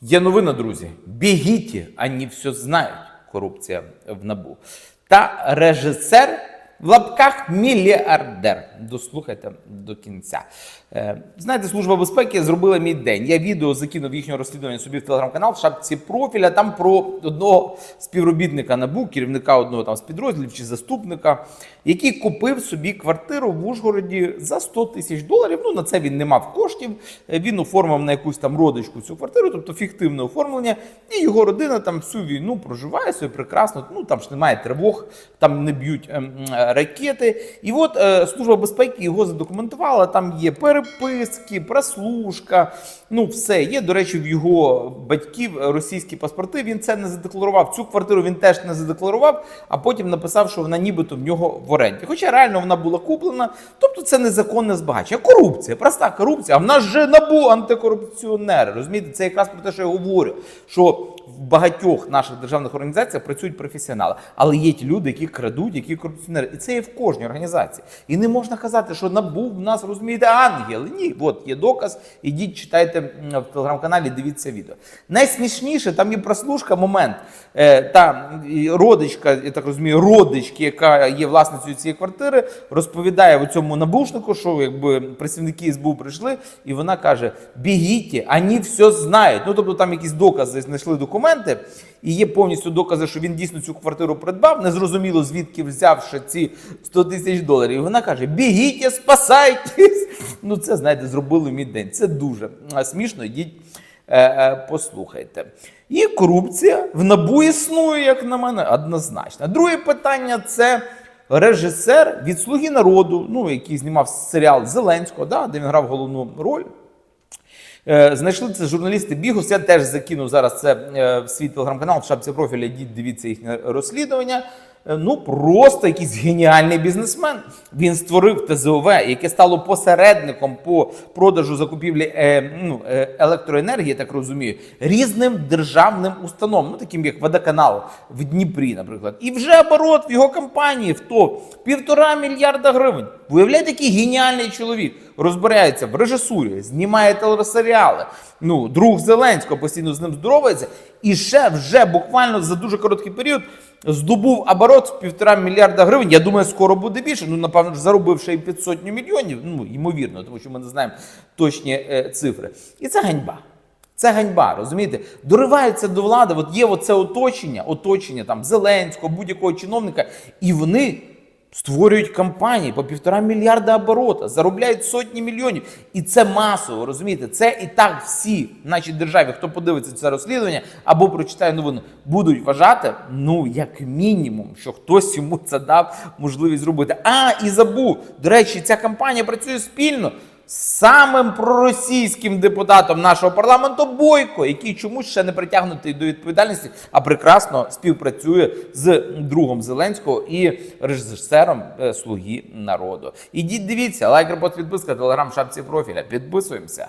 Є новина, друзі. Бігіті, ані все знають. Корупція в набу. Та режисер в лапках мільярдер. Дослухайте до кінця. Е, знаєте, служба безпеки зробила мій день. Я відео закинув їхнього розслідування собі в телеграм-канал в шапці профіля. Там про одного співробітника НАБУ, керівника одного там з підрозділів чи заступника, який купив собі квартиру в Ужгороді за 100 тисяч доларів. Ну на це він не мав коштів. Е, Він оформив на якусь там родичку цю квартиру, тобто фіктивне оформлення. І його родина там всю війну проживає собі прекрасно. Ну там ж немає тривог, там не б'ють ем, е, ракети. І от е, служба безпеки його задокументувала. Там є переписки, прослушка. Ну, все є. До речі, в його батьків російські паспорти. Він це не задекларував. Цю квартиру він теж не задекларував, а потім написав, що вона нібито в нього в оренді. Хоча реально вона була куплена. Тобто це незаконне збагачення. Корупція, проста корупція. А в нас же набу антикорупціонери. Розумієте, це якраз про те, що я говорю. Що в багатьох наших державних організаціях працюють професіонали, але є ті люди, які крадуть, які корупціонери, і це є в кожній організації. І не можна казати, що набув в нас розумієте ангели. Ні, от є доказ. Ідіть, читайте в телеграм-каналі, дивіться відео. Найсмішніше там є прослушка момент. Е, та родичка, я так розумію, родички, яка є власницею цієї квартири, розповідає в цьому набушнику, що якби працівники СБУ прийшли, і вона каже: бігіть, вони все знають. Ну тобто там якісь докази знайшли документи, і є повністю докази, що він дійсно цю квартиру придбав. Незрозуміло, звідки взявши ці 100 тисяч доларів. І вона каже: бігіть, спасайтесь. Ну це знаєте, зробили мій день. Це дуже смішно. Йдіть. Е, е, послухайте. І корупція в набу існує, як на мене, однозначно. Друге питання це режисер від Слуги народу, ну, який знімав серіал Зеленського, да, де він грав головну роль. Е, Знайшли це журналісти Бігус. Я теж закинув зараз це е, в свій телеграм-канал, в шапці профіля. Дід дивіться їхнє розслідування. Е, Ну, просто якийсь геніальний бізнесмен. Він створив ТЗОВ, яке стало посередником по продажу закупівлі е, ну, е, електроенергії, так розумію, різним державним установам, ну таким як водоканал в Дніпрі, наприклад. І вже оборот в його компанії в то півтора мільярда гривень. Виявляєте, який геніальний чоловік розбирається в режисурі, знімає телесеріали. Ну, друг Зеленського постійно з ним здоровається. І ще вже буквально за дуже короткий період здобув оборот в півтора мільярда гривень. Я думаю, скоро буде більше. Ну, напевно, заробивши й під сотню мільйонів. Ну, ймовірно, тому що ми не знаємо точні е, цифри. І це ганьба. Це ганьба, розумієте? Дориваються до влади. От є оце оточення, оточення там Зеленського, будь-якого чиновника, і вони створюють компанії по півтора мільярда оборота, заробляють сотні мільйонів. І це масово, розумієте? Це і так всі в нашій державі, хто подивиться це розслідування або прочитає новини, будуть вважати, ну, як мінімум, що хтось йому це дав можливість зробити. А, і забув. До речі, ця компанія працює спільно. Самим проросійським депутатом нашого парламенту Бойко, який чомусь ще не притягнутий до відповідальності, а прекрасно співпрацює з другом Зеленського і режисером е, Слуги народу. Ідіть, дивіться, лайк, репост, підписка, телеграм, шапці профіля. Підписуємося.